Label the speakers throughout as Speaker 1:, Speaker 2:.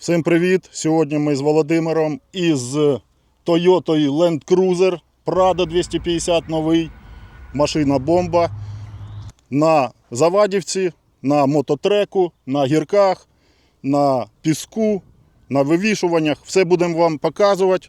Speaker 1: Всім привіт! Сьогодні ми з Володимиром із Toyota Land Cruiser Prado 250 новий. Машина бомба на Завадівці, на мототреку, на гірках, на піску, на вивішуваннях. Все будемо вам показувати.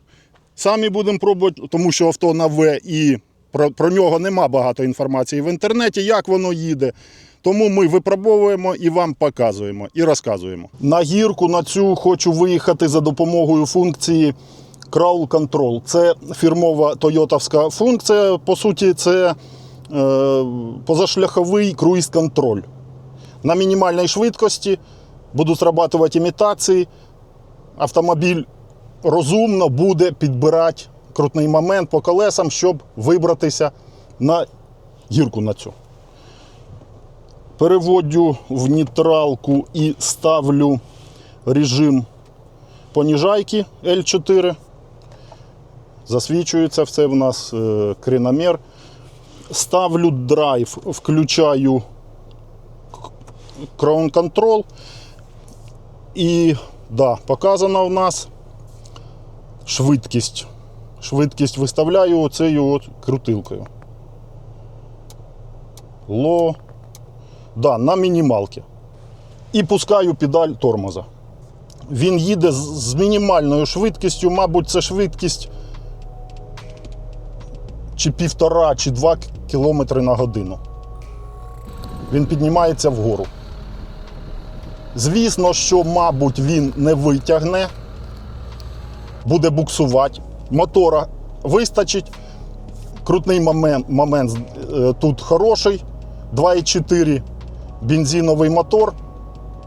Speaker 1: Самі будемо пробувати, тому що авто на В і про, про нього нема багато інформації в інтернеті, як воно їде. Тому ми випробовуємо і вам показуємо і розказуємо. На гірку на цю хочу виїхати за допомогою функції Crawl Control. Це фірмова тойотовська функція. По суті, це е, позашляховий круїз-контроль. На мінімальній швидкості будуть срабатувати імітації. Автомобіль розумно буде підбирати крутний момент по колесам, щоб вибратися на гірку на цю. Переводю в нейтралку і ставлю режим поніжайки L4. Засвічується все в нас е, криномір. Ставлю драйв, включаю Crown Control. І да, показана в нас швидкість. Швидкість виставляю оцею от крутилкою. Ло. Да, на мінімалки. І пускаю педаль тормоза. Він їде з- мінімальною швидкістю, мабуть, це швидкість чи півтора, чи два кілометри на годину. Він піднімається вгору. Звісно, що, мабуть, він не витягне, буде буксувати. Мотора вистачить. Крутний момент, момент е, тут хороший. 2,4 бензиновий мотор.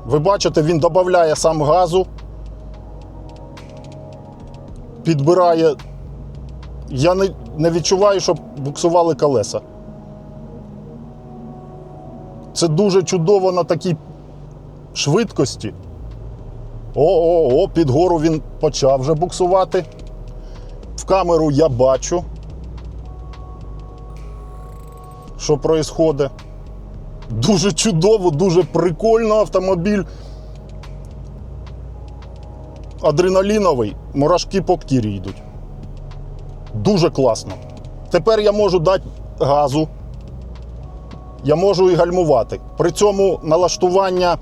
Speaker 1: Ви бачите, він додає сам газу. Підбирає. Я не, не відчуваю, щоб буксували колеса. Це дуже чудово на такій швидкості. О-о-о, під гору він почав вже буксувати. В камеру я бачу, що відбувається. Дуже чудово, дуже прикольно автомобіль. Адреналіновий, мурашки по ктірі йдуть. Дуже класно. Тепер я можу дати газу. Я можу і гальмувати. При цьому налаштування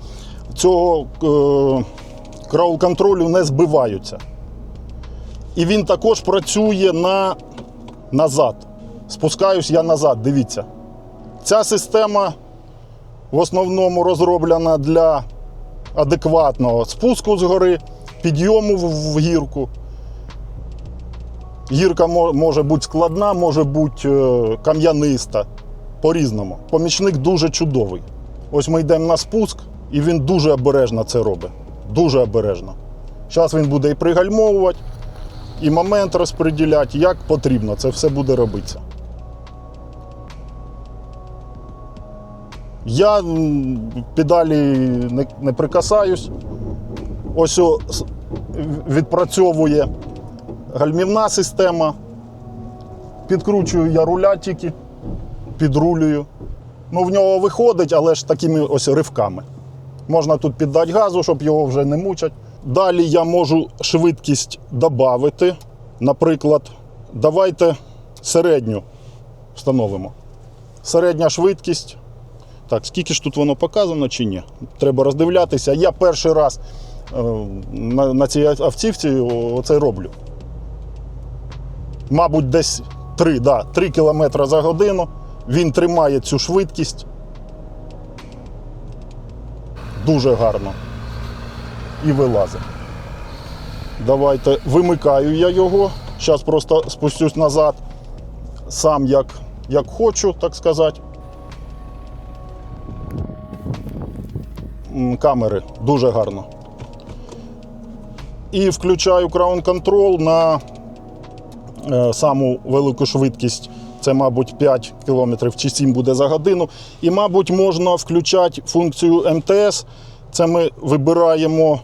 Speaker 1: цього е, краул-контролю не збиваються. І він також працює на назад. Спускаюсь я назад, дивіться. Ця система в основному розроблена для адекватного спуску з гори, підйому в гірку. Гірка може бути складна, може бути е, кам'яниста. По-різному. Помічник дуже чудовий. Ось ми йдемо на спуск, і він дуже обережно це робить. Дуже обережно. Зараз він буде і пригальмовувати, і момент розподіляти, як потрібно. Це все буде робитися. Я педалі не, не прикасаюсь. Ось о, відпрацьовує гальмівна система. Підкручую я руля тільки, підрулюю. Ну, в нього виходить, але ж такими ось ривками. Можна тут піддати газу, щоб його вже не мучать. Далі я можу швидкість додати. Наприклад, давайте середню встановимо. Середня швидкість. Так, скільки ж тут воно показано чи ні? Треба роздивлятися. Я перший раз е, на, на цій автівці оце роблю. Мабуть, десь 3, да, 3 км за годину. Він тримає цю швидкість. Дуже гарно. І вилазить. Давайте вимикаю я його. Зараз просто спустюсь назад. Сам як, як хочу, так сказати. Камери дуже гарно. І включаю Crown Control на е, саму велику швидкість. Це, мабуть, 5 км чи 7 буде за годину. І, мабуть, можна включати функцію МТС. Це ми вибираємо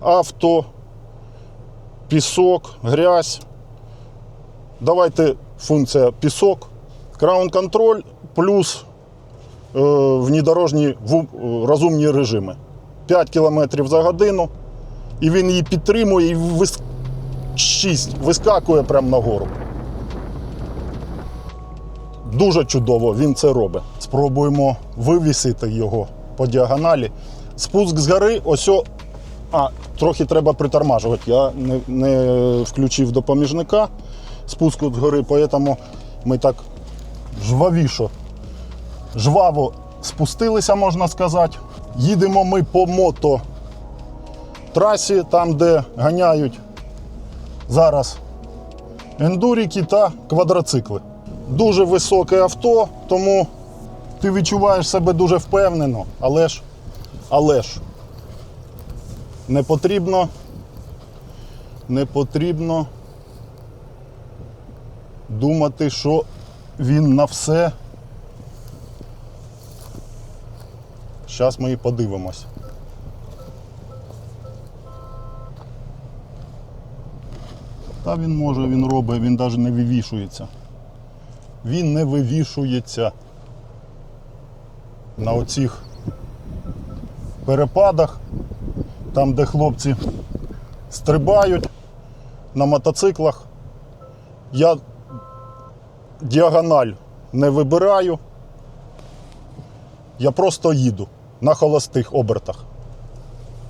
Speaker 1: авто, пісок, грязь. Давайте функція пісок. Crown Control плюс внедорожні ву- е, розумні режими. 5 км за годину. І він її підтримує і вис... вискакує прямо нагору. Дуже чудово він це робить. Спробуємо вивісити його по діагоналі. Спуск з гори, ось. о- А, трохи треба притормажувати. Я не, не включив допоміжника спуску з гори, тому ми так жвавішо, жваво спустилися, можна сказати. Їдемо ми по мото трасі, там, де ганяють зараз ендуріки та квадроцикли. Дуже високе авто, тому ти відчуваєш себе дуже впевнено, але ж, але ж не потрібно, не потрібно думати, що він на все. Зараз ми і подивимось. Та він може, він робить, він навіть не вивішується. Він не вивішується на оцих перепадах, там, де хлопці стрибають на мотоциклах. Я діагональ не вибираю. Я просто їду на холостих обертах.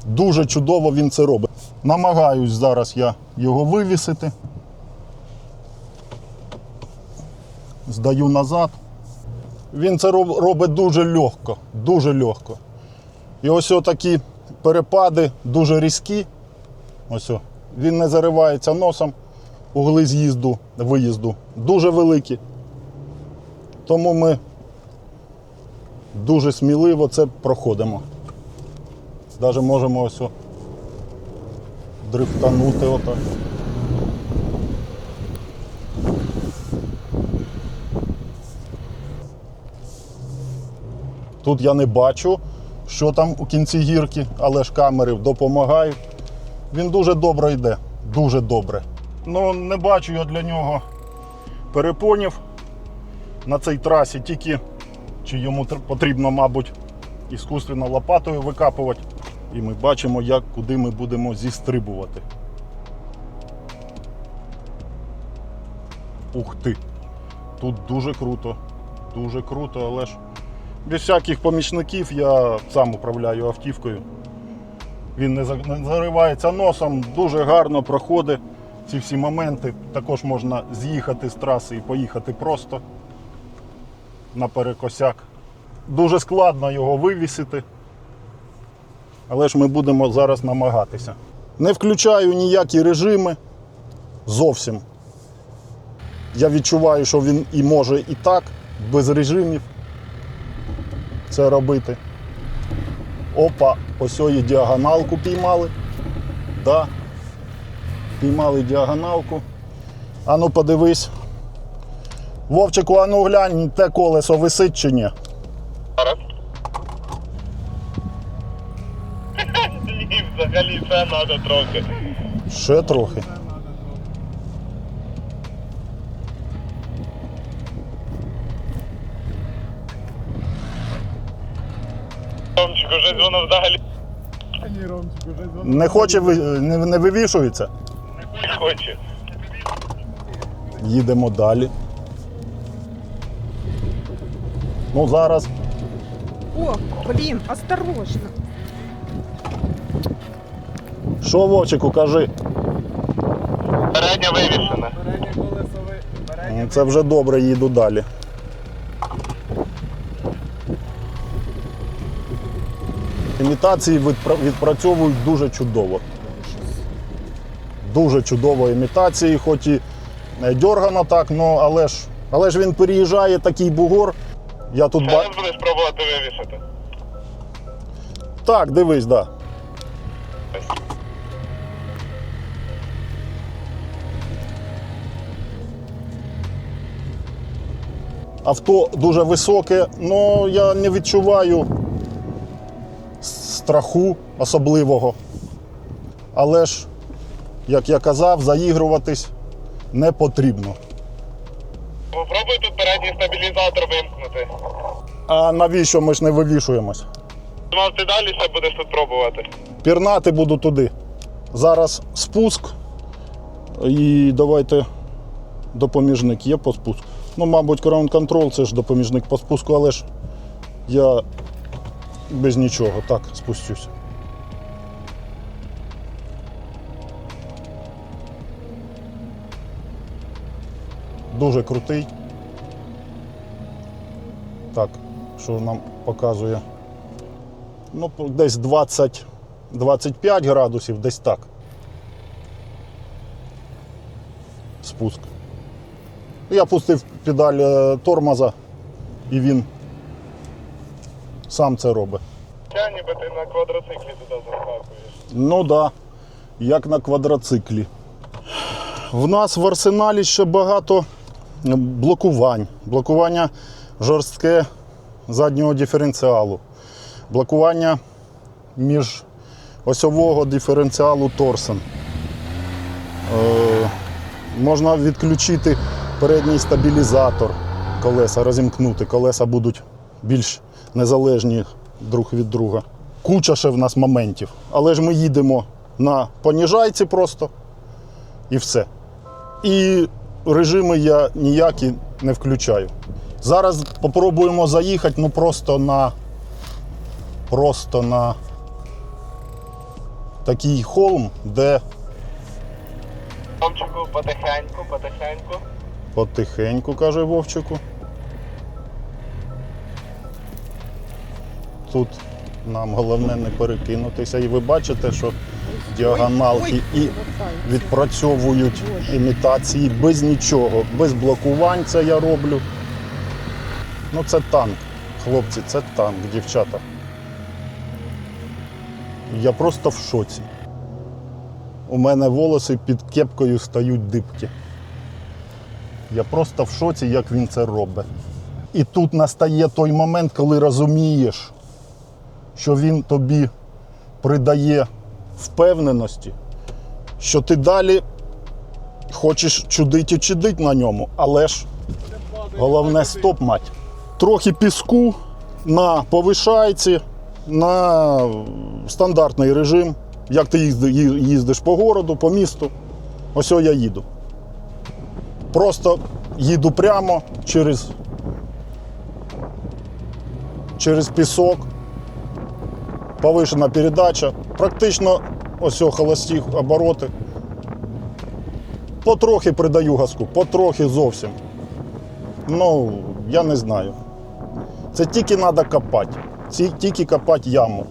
Speaker 1: Дуже чудово він це робить. Намагаюсь зараз я його вивісити. Здаю назад. Він це робить дуже легко, дуже легко. І ось такі перепади дуже різкі. Ось. Він не заривається носом, угли з'їзду, виїзду дуже великі. Тому ми дуже сміливо це проходимо. Навіть можемо ось дрифтанути отак. Тут я не бачу, що там у кінці гірки, але ж камери допомагають. Він дуже добре йде, дуже добре. Ну, не бачу я для нього перепонів на цій трасі, тільки чи йому потрібно, мабуть, іскусственно лопатою викапувати. І ми бачимо, як куди ми будемо зістрибувати. Ух ти! Тут дуже круто, дуже круто, але ж без всяких помічників я сам управляю автівкою. Він не заривається носом, дуже гарно проходить ці всі моменти. Також можна з'їхати з траси і поїхати просто наперекосяк. Дуже складно його вивісити, але ж ми будемо зараз намагатися. Не включаю ніякі режими зовсім. Я відчуваю, що він і може і так, без режимів це робити. Опа, ось її діагоналку піймали. Да. Піймали діагоналку. Ану подивись. Вовчику, ану глянь, те колесо висить чи ні.
Speaker 2: Зараз. Ні, взагалі це треба трохи.
Speaker 1: Ще трохи.
Speaker 2: Томчику, щось воно взагалі
Speaker 1: Не хоче, ви- не, не вивішується.
Speaker 2: не хоче.
Speaker 1: Їдемо далі. Ну зараз
Speaker 3: О, блин, осторожно.
Speaker 1: що Вовчику, кажи.
Speaker 2: Передня вивішена.
Speaker 1: Це вже добре, їду далі. Імітації відпра- відпрацьовують дуже чудово. Дуже чудово імітації, хоч і е, дьоргано так, но, але, ж, але ж він переїжджає такий бугор. Я тут.
Speaker 2: Зараз будеш пробувати вивішати.
Speaker 1: Так, дивись, да. Авто дуже високе, але я не відчуваю страху особливого. Але ж, як я казав, заігруватись не потрібно.
Speaker 2: Попробуй тут передній стабілізатор вимкнути.
Speaker 1: А навіщо ми ж не вивішуємось?
Speaker 2: Думав, ти далі ще будеш тут пробувати.
Speaker 1: Пірнати буду туди. Зараз спуск. І давайте допоміжник є по спуску. Ну, мабуть, ground control це ж допоміжник по спуску, але ж я без нічого так спустюся. Дуже крутий. Так, що нам показує? Ну, десь 20, 25 градусів, десь так. Спуск. Я пустив педаль е, тормоза і він сам це робить.
Speaker 2: Я ніби ти на квадроциклі туди заскакуєш.
Speaker 1: Ну так, да, як на квадроциклі. В нас в арсеналі ще багато блокувань. Блокування жорстке заднього диференціалу. Блокування між осьового диференціалу торсен. Е, можна відключити передній стабілізатор колеса, розімкнути. Колеса будуть більш незалежні друг від друга. Куча ще в нас моментів. Але ж ми їдемо на поніжайці просто і все. І режими я ніякі не включаю. Зараз попробуємо заїхати ну просто на просто на такий холм, де
Speaker 2: Томчику, потихеньку, потихеньку.
Speaker 1: потихеньку, каже Вовчику. Тут нам головне не перекинутися. І ви бачите, що діагоналки і відпрацьовують імітації без нічого, без блокувань це я роблю. Ну це танк. Хлопці, це танк, дівчата. Я просто в шоці. У мене волоси під кепкою стають дибки. Я просто в шоці, як він це робить. І тут настає той момент, коли розумієш, що він тобі придає впевненості, що ти далі хочеш чудить і чудить на ньому, але ж головне стоп мать. Трохи піску на повишайці, на стандартний режим. Як ти їздиш по городу, по місту. Ось я їду. Просто їду прямо через, через пісок, повишена передача, практично ось холості обороти. Потрохи придаю газку, потрохи зовсім. Ну, я не знаю. Це тільки треба копати. Тільки копати яму.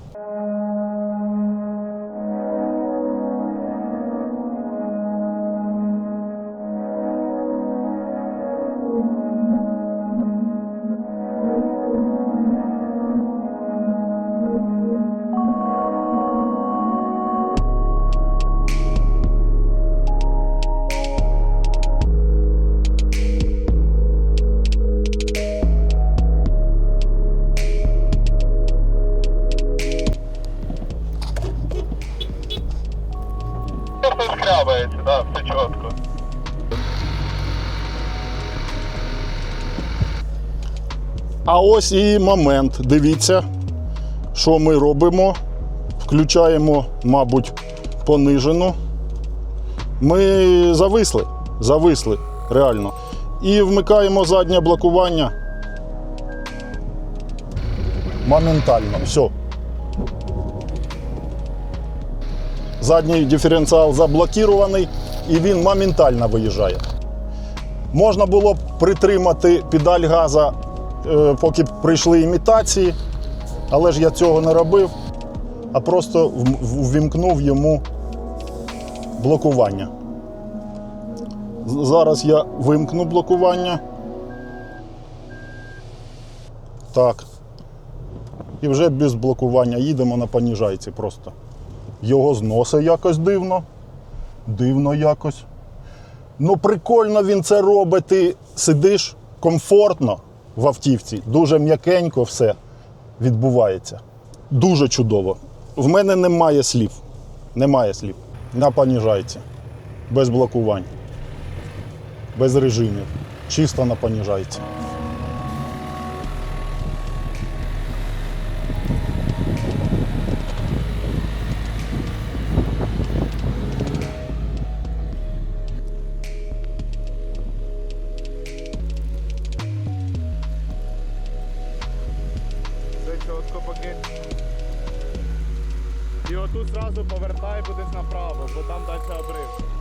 Speaker 1: А ось і момент. Дивіться, що ми робимо. Включаємо, мабуть, понижену. Ми зависли. Зависли, реально. І вмикаємо заднє блокування. Моментально. Все. Задній диференціал заблокірований і він моментально виїжджає. Можна було б притримати педаль газа, поки прийшли імітації, але ж я цього не робив, а просто ввімкнув йому блокування. Зараз я вимкну блокування. Так. І вже без блокування їдемо на поніжайці просто. Його зносить якось дивно. Дивно якось. Ну, прикольно він це робить. Ти сидиш комфортно в автівці, дуже м'якенько все відбувається. Дуже чудово. В мене немає слів. Немає слів. На поніжайці. Без блокувань. Без режимів. Чисто на поніжайці.
Speaker 4: тут одразу повертай, будеш направо, бо там далі обрив.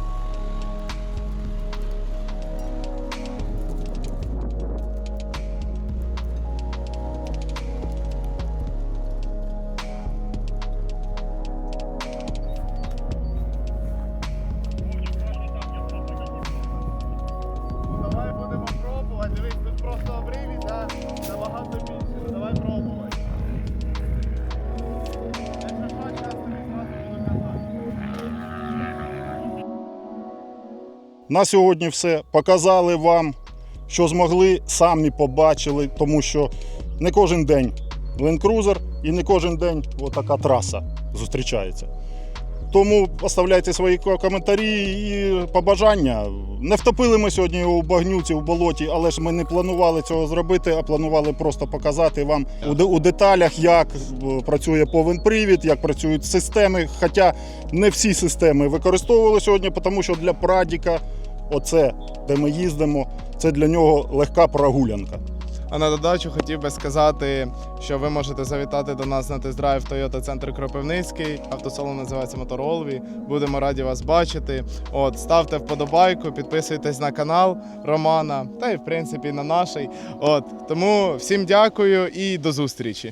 Speaker 1: На сьогодні все. Показали вам, що змогли, самі побачили, тому що не кожен день Land Cruiser і не кожен день отака траса зустрічається. Тому оставляйте свої коментарі і побажання. Не втопили ми сьогодні у багнюці, у болоті, але ж ми не планували цього зробити, а планували просто показати вам у, у деталях, як е, працює повен привід, як працюють системи. Хоча не всі системи використовували сьогодні, тому що для Прадіка, оце, де ми їздимо, це для нього легка прогулянка.
Speaker 4: А на додачу хотів би сказати, що ви можете завітати до нас на тест-драйв Toyota Центр Кропивницький. Автосалон називається Моторолві. Будемо раді вас бачити. От ставте вподобайку, підписуйтесь на канал Романа та й в принципі на наш. От тому всім дякую і до зустрічі.